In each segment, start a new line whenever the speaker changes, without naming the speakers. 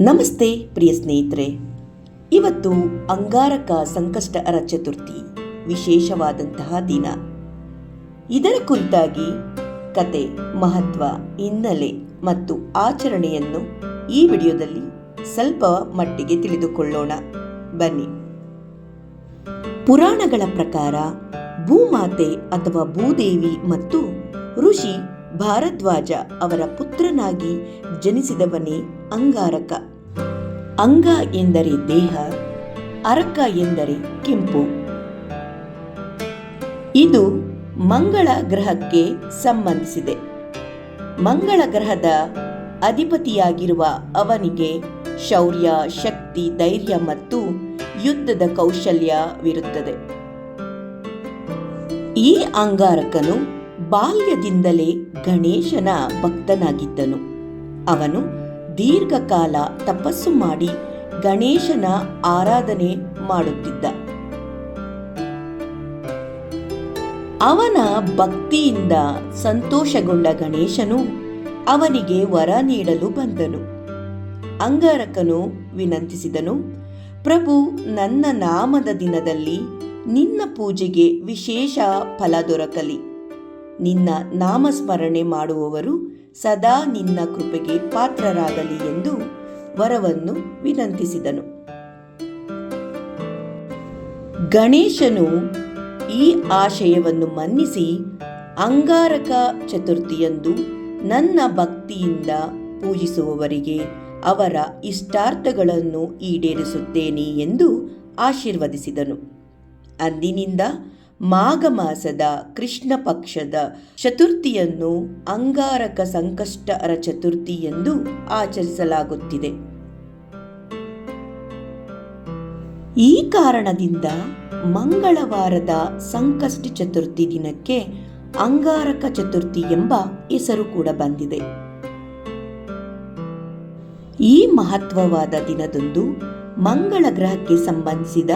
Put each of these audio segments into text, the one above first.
ನಮಸ್ತೆ ಪ್ರಿಯ ಸ್ನೇಹಿತರೆ. ಇವತ್ತು ಅಂಗಾರಕ ಸಂಕಷ್ಟಹರ ಚತುರ್ಥಿ, ವಿಶೇಷವಾದಂತಹ ದಿನ. ಇದರ ಕುರಿತಾಗಿ ಕತೆ, ಮಹತ್ವ, ಹಿನ್ನೆಲೆ ಮತ್ತು ಆಚರಣೆಯನ್ನು ಈ ವಿಡಿಯೋದಲ್ಲಿ ಸ್ವಲ್ಪ ಮಟ್ಟಿಗೆ ತಿಳಿದುಕೊಳ್ಳೋಣ. ಬನ್ನಿ. ಪುರಾಣಗಳ ಪ್ರಕಾರ ಭೂಮಾತೆ ಅಥವಾ ಭೂದೇವಿ ಮತ್ತು ಋಷಿ ಭಾರದ್ವಾಜ ಅವರ ಪುತ್ರನಾಗಿ ಜನಿಸಿದವನೇ ಅಂಗಾರಕ. ಅಂಗ ಎಂದರೆ ದೇಹ, ಅರಕ ಎಂದರೆ ಕೆಂಪು. ಇದು ಮಂಗಳ ಗ್ರಹಕ್ಕೆ ಸಂಬಂಧಿಸಿದೆ. ಮಂಗಳ ಗ್ರಹದ ಅಧಿಪತಿಯಾಗಿರುವ ಅವನಿಗೆ ಶೌರ್ಯ, ಶಕ್ತಿ, ಧೈರ್ಯ ಮತ್ತು ಯುದ್ಧದ ಕೌಶಲ್ಯವಿರುತ್ತದೆ ಈ ಅಂಗಾರಕನು ಬಾಲ್ಯದಿಂದಲೇ ಗಣೇಶನ ಭಕ್ತನಾಗಿದ್ದನು. ಅವನು ದೀರ್ಘಕಾಲ ತಪಸ್ಸು ಮಾಡಿ ಗಣೇಶನ ಆರಾಧನೆ ಮಾಡುತ್ತಿದ್ದ. ಅವನ ಭಕ್ತಿಯಿಂದ ಸಂತೋಷಗೊಂಡ ಗಣೇಶನು ಅವನಿಗೆ ವರ ನೀಡಲು ಬಂದನು. ಅಂಗಾರಕನು ವಿನಂತಿಸಿದನು, ಪ್ರಭು, ನನ್ನ ನಾಮದ ದಿನದಲ್ಲಿ ನಿನ್ನ ಪೂಜೆಗೆ ವಿಶೇಷ ಫಲ ದೊರಕಲಿ. ನಿನ್ನ ನಾಮಸ್ಮರಣೆ ಮಾಡುವವರು ಸದಾ ನಿನ್ನ ಕೃಪೆಗೆ ಪಾತ್ರರಾಗಲಿ ಎಂದು ವರವನ್ನು ವಿನಂತಿಸಿದನು. ಗಣೇಶನು ಈ ಆಶಯವನ್ನು ಮನ್ನಿಸಿ ಅಂಗಾರಕ ಚತುರ್ಥಿಯಂದು ನನ್ನ ಭಕ್ತಿಯಿಂದ ಪೂಜಿಸುವವರಿಗೆ ಅವರ ಇಷ್ಟಾರ್ಥಗಳನ್ನು ಈಡೇರಿಸುತ್ತೇನೆ ಎಂದು ಆಶೀರ್ವದಿಸಿದನು. ಅಂದಿನಿಂದ ಮಾಘ ಮಾಸದ ಕೃಷ್ಣ ಪಕ್ಷದ ಚತುರ್ಥಿಯನ್ನು ಅಂಗಾರಕ ಸಂಕಷ್ಟರ ಚತುರ್ಥಿ ಎಂದು ಆಚರಿಸಲಾಗುತ್ತಿದೆ. ಈ ಕಾರಣದಿಂದ ಮಂಗಳವಾರದ ಸಂಕಷ್ಟ ಚತುರ್ಥಿ ದಿನಕ್ಕೆ ಅಂಗಾರಕ ಚತುರ್ಥಿ ಎಂಬ ಹೆಸರು ಕೂಡ ಬಂದಿದೆ. ಈ ಮಹತ್ವವಾದ ದಿನದಂದು ಮಂಗಳ ಗ್ರಹಕ್ಕೆ ಸಂಬಂಧಿಸಿದ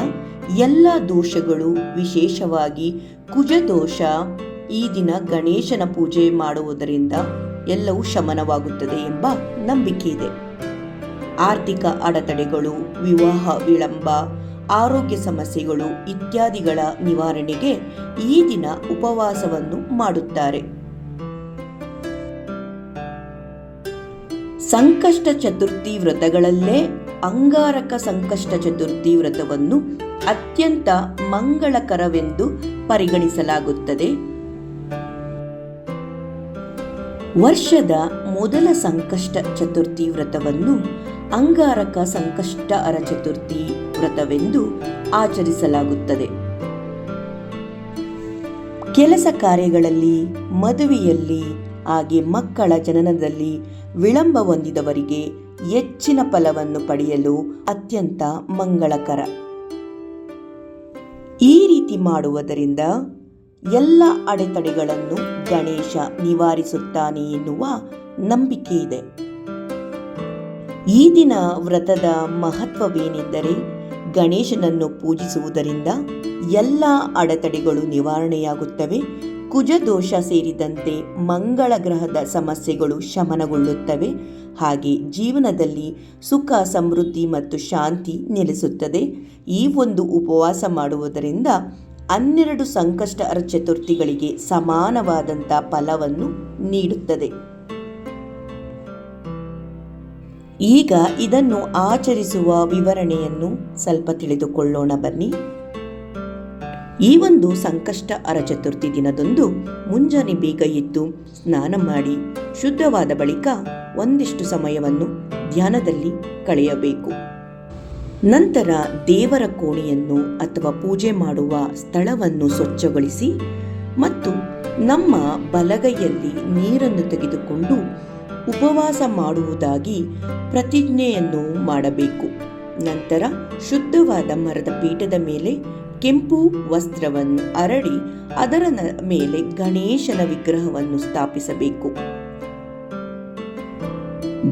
ಎಲ್ಲ ದೋಷಗಳು, ವಿಶೇಷವಾಗಿ ಕುಜದೋಷ, ಈ ದಿನ ಗಣೇಶನ ಪೂಜೆ ಮಾಡುವುದರಿಂದ ಎಲ್ಲವೂ ಶಮನವಾಗುತ್ತದೆ ಎಂಬ ನಂಬಿಕೆ ಇದೆ. ಆರ್ಥಿಕ ಅಡೆತಡೆಗಳು, ವಿವಾಹ ವಿಳಂಬ, ಆರೋಗ್ಯ ಸಮಸ್ಯೆಗಳು ಇತ್ಯಾದಿಗಳ ನಿವಾರಣೆಗೆ ಈ ದಿನ ಉಪವಾಸವನ್ನು ಮಾಡುತ್ತಾರೆ. ಸಂಕಷ್ಟ ಚತುರ್ಥಿ ವ್ರತಗಳಲ್ಲೇ ಅಂಗಾರಕ ಸಂಕಷ್ಟ ಚತುರ್ಥಿ ವ್ರತವನ್ನು ಅತ್ಯಂತ ಮಂಗಳಕರವೆಂದು ಪರಿಗಣಿಸಲಾಗುತ್ತದೆ. ವರ್ಷದ ಮೊದಲ ಸಂಕಷ್ಟ ಚತುರ್ಥಿ ವ್ರತವನ್ನು ಅಂಗಾರಕ ಸಂಕಷ್ಟ ಅರ ಚತುರ್ಥಿ ವ್ರತವೆಂದು ಆಚರಿಸಲಾಗುತ್ತದೆ. ಕೆಲಸ ಕಾರ್ಯಗಳಲ್ಲಿ, ಮದುವೆಯಲ್ಲಿ, ಹಾಗೆ ಮಕ್ಕಳ ಜನನದಲ್ಲಿ ವಿಳಂಬ ಹೊಂದಿದವರಿಗೆ ಹೆಚ್ಚಿನ ಫಲವನ್ನು ಪಡೆಯಲು ಅತ್ಯಂತ ಮಂಗಳಕರ. ಈ ರೀತಿ ಮಾಡುವುದರಿಂದ ಎಲ್ಲ ಅಡೆತಡೆಗಳನ್ನು ಗಣೇಶ ನಿವಾರಿಸುತ್ತಾನೆ ಎನ್ನುವ ನಂಬಿಕೆ ಇದೆ. ಈ ದಿನ ವ್ರತದ ಮಹತ್ವವೇನೆಂದರೆ ಗಣೇಶನನ್ನು ಪೂಜಿಸುವುದರಿಂದ ಎಲ್ಲ ಅಡೆತಡೆಗಳು ನಿವಾರಣೆಯಾಗುತ್ತವೆ. ಕುಜದೋಷ ಸೇರಿದಂತೆ ಮಂಗಳ ಗ್ರಹದ ಸಮಸ್ಯೆಗಳು ಶಮನಗೊಳ್ಳುತ್ತವೆ. ಹಾಗೆ ಜೀವನದಲ್ಲಿ ಸುಖ, ಸಮೃದ್ಧಿ ಮತ್ತು ಶಾಂತಿ ನೆಲೆಸುತ್ತದೆ. ಈ ಒಂದು ಉಪವಾಸ ಮಾಡುವುದರಿಂದ ಹನ್ನೆರಡು ಸಂಕಷ್ಟ ಅರ ಚತುರ್ಥಿಗಳಿಗೆ ಸಮಾನವಾದಂಥ ಫಲವನ್ನು ನೀಡುತ್ತದೆ. ಈಗ ಇದನ್ನು ಆಚರಿಸುವ ವಿವರಣೆಯನ್ನು ಸ್ವಲ್ಪ ತಿಳಿದುಕೊಳ್ಳೋಣ ಬನ್ನಿ. ಈ ಒಂದು ಸಂಕಷ್ಟ ಅರ ಚತುರ್ಥಿ ದಿನದಂದು ಮುಂಜಾನೆ ಬೇಗ ಎದ್ದು ಸ್ನಾನ ಮಾಡಿ ಶುದ್ಧವಾದ ಬಳಿಕ ಒಂದಿಷ್ಟು ಸಮಯವನ್ನು ಧ್ಯಾನದಲ್ಲಿ ಕಳೆಯಬೇಕು. ನಂತರ ದೇವರ ಕೋಣೆಯನ್ನು ಅಥವಾ ಪೂಜೆ ಮಾಡುವ ಸ್ಥಳವನ್ನು ಸ್ವಚ್ಛಗೊಳಿಸಿ ಮತ್ತು ನಮ್ಮ ಬಲಗೈಯಲ್ಲಿ ನೀರನ್ನು ತೆಗೆದುಕೊಂಡು ಉಪವಾಸ ಮಾಡುವುದಾಗಿ ಪ್ರತಿಜ್ಞೆಯನ್ನು ಮಾಡಬೇಕು. ನಂತರ ಶುದ್ಧವಾದ ಮರದ ಪೀಠದ ಮೇಲೆ ಕೆಂಪು ವಸ್ತ್ರವನ್ನು ಅರಡಿ ಅದರ ಮೇಲೆ ಗಣೇಶನ ವಿಗ್ರಹವನ್ನು ಸ್ಥಾಪಿಸಬೇಕು.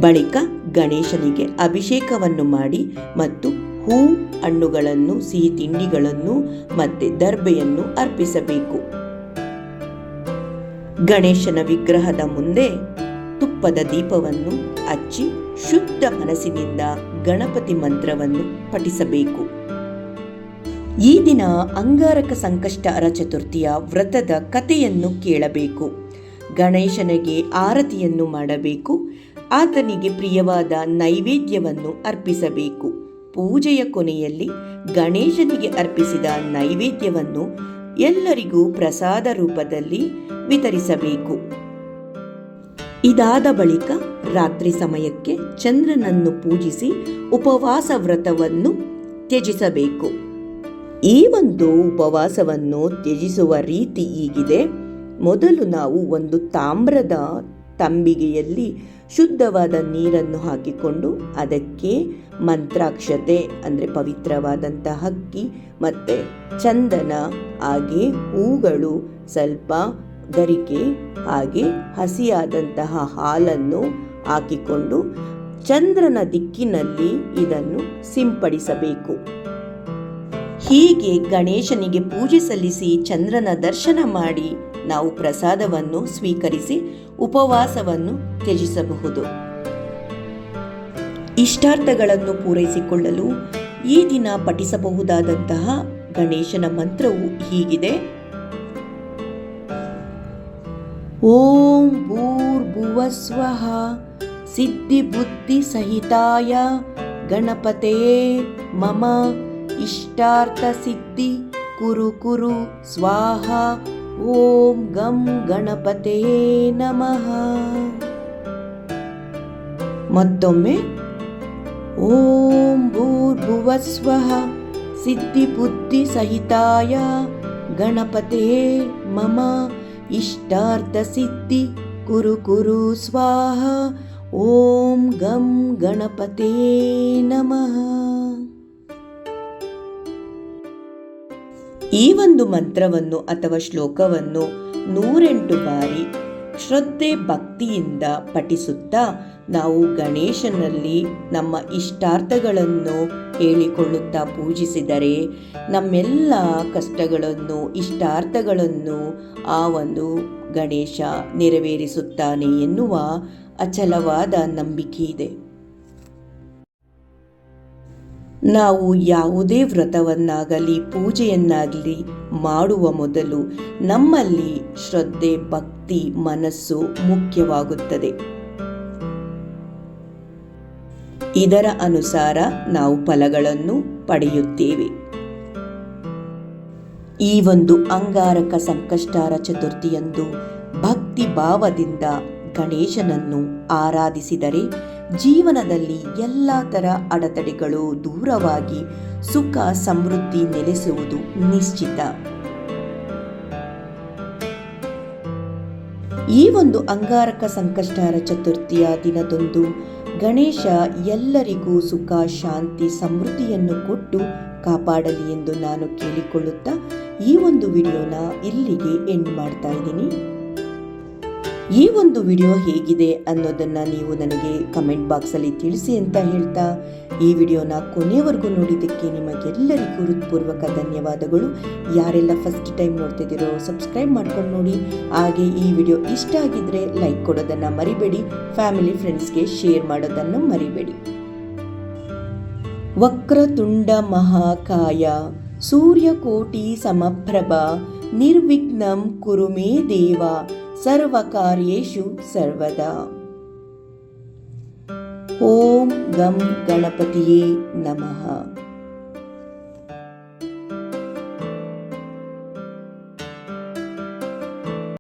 ಬಳಿಕ ಗಣೇಶನಿಗೆ ಅಭಿಷೇಕವನ್ನು ಮಾಡಿ ಮತ್ತು ಹೂ ಹಣ್ಣುಗಳನ್ನು, ಸಿಹಿ ತಿಂಡಿಗಳನ್ನು ಮತ್ತೆ ದರ್ಬೆಯನ್ನು ಅರ್ಪಿಸಬೇಕು. ಗಣೇಶನ ವಿಗ್ರಹದ ಮುಂದೆ ತುಪ್ಪದ ದೀಪವನ್ನು ಹಚ್ಚಿ ಶುದ್ಧ ಮನಸ್ಸಿನಿಂದ ಗಣಪತಿ ಮಂತ್ರವನ್ನು ಪಠಿಸಬೇಕು. ಈ ದಿನ ಅಂಗಾರಕ ಸಂಕಷ್ಟಹರ ಚತುರ್ಥಿಯ ವ್ರತದ ಕಥೆಯನ್ನು ಕೇಳಬೇಕು. ಗಣೇಶನಿಗೆ ಆರತಿಯನ್ನು ಮಾಡಬೇಕು. ಆತನಿಗೆ ಪ್ರಿಯವಾದ ನೈವೇದ್ಯವನ್ನು ಅರ್ಪಿಸಬೇಕು. ಪೂಜೆಯ ಕೊನೆಯಲ್ಲಿ ಗಣೇಶನಿಗೆ ಅರ್ಪಿಸಿದ ನೈವೇದ್ಯವನ್ನು ಎಲ್ಲರಿಗೂ ಪ್ರಸಾದ ರೂಪದಲ್ಲಿ ವಿತರಿಸಬೇಕು. ಇದಾದ ಬಳಿಕ ರಾತ್ರಿ ಸಮಯಕ್ಕೆ ಚಂದ್ರನನ್ನು ಪೂಜಿಸಿ ಉಪವಾಸ ವ್ರತವನ್ನು ತ್ಯಜಿಸಬೇಕು. ಈ ಒಂದು ಉಪವಾಸವನ್ನು ತ್ಯಜಿಸುವ ರೀತಿ ಹೀಗಿದೆ. ಮೊದಲು ನಾವು ಒಂದು ತಾಮ್ರದ ತಂಬಿಗೆಯಲ್ಲಿ ಶುದ್ಧವಾದ ನೀರನ್ನು ಹಾಕಿಕೊಂಡು ಅದಕ್ಕೆ ಮಂತ್ರಾಕ್ಷತೆ, ಅಂದರೆ ಪವಿತ್ರವಾದಂಥ ಹಕ್ಕಿ ಮತ್ತು ಚಂದನ, ಹಾಗೆ ಹೂಗಳು ಸ್ವಲ್ಪ ಗರಿಕೆ ಹಾಗೆ ಹಸಿಯಾದಂತಹ ಹಾಲನ್ನು ಹಾಕಿಕೊಂಡು ಚಂದ್ರನ ದಿಕ್ಕಿನಲ್ಲಿ ಇದನ್ನು ಸಿಂಪಡಿಸಬೇಕು. ಹೀಗೆ ಗಣೇಶನಿಗೆ ಪೂಜೆ ಸಲ್ಲಿಸಿ ಚಂದ್ರನ ದರ್ಶನ ಮಾಡಿ ನಾವು ಪ್ರಸಾದವನ್ನು ಸ್ವೀಕರಿಸಿ ಉಪವಾಸವನ್ನು ತ್ಯಜಿಸಬಹುದು. ಇಷ್ಟಾರ್ಥಗಳನ್ನು ಪೂರೈಸಿಕೊಳ್ಳಲು ಈ ದಿನ ಪಠಿಸಬಹುದಾದಂತಹ ಗಣೇಶನ ಮಂತ್ರವು ಹೀಗಿದೆ. ಓಂ ಭೂರ್ಭುವಸ್ವಃ ಸಿದ್ಧಿಬುದ್ಧಿಸಹಿತಾಯ ಗಣಪತೆಯೇ ಮಮ ಇಷ್ಟಾರ್ಥ ಸಿದ್ಧಿ ಕುರು ಕುರು ಸ್ವಾಹ ಓಂ ಗಂ ಗಣಪತೆಯೇ ನಮಃ ಮತ್ತೊಮ್ಮೆ ಓಂ ಭೂರ್ಭುವಸ್ವಃ ಸಿದ್ಧಿಬುದ್ಧಿಸಹಿತಾಯ ಗಣಪತೆಯೇ ಮಮ ಇಷ್ಟಾರ್ಥ ಸಿದ್ಧಿ, ಕುರು ಕುರು ಸ್ವಾಹ, ಓಂ ಗಂ ಗಣಪತೇ ನಮಃ. ಈ ಒಂದು ಮಂತ್ರವನ್ನು ಅಥವಾ ಶ್ಲೋಕವನ್ನು ನೂರೆಂಟು ಬಾರಿ ಶ್ರದ್ಧೆ ಭಕ್ತಿಯಿಂದ ಪಠಿಸುತ್ತಾ ನಾವು ಗಣೇಶನಲ್ಲಿ ನಮ್ಮ ಇಷ್ಟಾರ್ಥಗಳನ್ನು ಹೇಳಿಕೊಳ್ಳುತ್ತಾ ಪೂಜಿಸಿದರೆ ನಮ್ಮೆಲ್ಲ ಕಷ್ಟಗಳನ್ನು, ಇಷ್ಟಾರ್ಥಗಳನ್ನು ಆ ಒಂದು ಗಣೇಶ ನೆರವೇರಿಸುತ್ತಾನೆ ಎನ್ನುವ ಅಚಲವಾದ ನಂಬಿಕೆ ಇದೆ. ನಾವು ಯಾವುದೇ ವ್ರತವನ್ನಾಗಲಿ ಪೂಜೆಯನ್ನಾಗಲಿ ಮಾಡುವ ಮೊದಲು ನಮ್ಮಲ್ಲಿ ಶ್ರದ್ಧೆ, ಭಕ್ತಿ, ಮನಸ್ಸು ಮುಖ್ಯವಾಗುತ್ತದೆ. ಇದರ ಅನುಸಾರ ನಾವು ಫಲಗಳನ್ನು ಪಡೆಯುತ್ತೇವೆ. ಈ ಒಂದು ಅಂಗಾರಕ ಸಂಕಷ್ಟಾರ ಚತುರ್ಥಿಯಂದು ಭಕ್ತಿ ಭಾವದಿಂದ ಗಣೇಶನನ್ನು ಆರಾಧಿಸಿದರೆ ಜೀವನದಲ್ಲಿ ಎಲ್ಲ ಥರ ಅಡೆತಡೆಗಳು ದೂರವಾಗಿ ಸುಖ, ಸಮೃದ್ಧಿ ನೆಲೆಸುವುದು ನಿಶ್ಚಿತ. ಈ ಒಂದು ಅಂಗಾರಕ ಸಂಕಷ್ಟಾರ ಚತುರ್ಥಿಯ ದಿನದಂದು ಗಣೇಶ ಎಲ್ಲರಿಗೂ ಸುಖ, ಶಾಂತಿ, ಸಮೃದ್ಧಿಯನ್ನು ಕೊಟ್ಟು ಕಾಪಾಡಲಿ ಎಂದು ನಾನು ಕೇಳಿಕೊಳ್ಳುತ್ತಾ ಈ ಒಂದು ವಿಡಿಯೋನ ಇಲ್ಲಿಗೆ ಎಂಡ್ ಮಾಡ್ತಾ ಇದ್ದೀನಿ. ಈ ಒಂದು ವಿಡಿಯೋ ಹೇಗಿದೆ ಅನ್ನೋದನ್ನು ನೀವು ನನಗೆ ಕಮೆಂಟ್ ಬಾಕ್ಸಲ್ಲಿ ತಿಳಿಸಿ ಅಂತ ಹೇಳ್ತಾ, ಈ ವಿಡಿಯೋನ ಕೊನೆಯವರೆಗೂ ನೋಡಿದ್ದಕ್ಕೆ ನಿಮಗೆಲ್ಲರಿಗೂ ಹೃತ್ಪೂರ್ವಕ ಧನ್ಯವಾದಗಳು. ಯಾರೆಲ್ಲ ಫಸ್ಟ್ ಟೈಮ್ ನೋಡ್ತಿದ್ದೀರೋ ಸಬ್ಸ್ಕ್ರೈಬ್ ಮಾಡ್ಕೊಂಡು ನೋಡಿ. ಹಾಗೆ ಈ ವಿಡಿಯೋ ಇಷ್ಟ ಆಗಿದ್ದರೆ ಲೈಕ್ ಕೊಡೋದನ್ನು ಮರಿಬೇಡಿ. ಫ್ಯಾಮಿಲಿ ಫ್ರೆಂಡ್ಸ್ಗೆ ಶೇರ್ ಮಾಡೋದನ್ನು ಮರಿಬೇಡಿ. ವಕ್ರತುಂಡ ಮಹಾಕಾಯ, ಸೂರ್ಯಕೋಟಿ ಸಮಪ್ರಭ, ನಿರ್ವಿಘ್ನಂ ಕುರುಮೇ ದೇವ सर्वकार्येषु सर्वदा। ॐ गं गणपति नमः।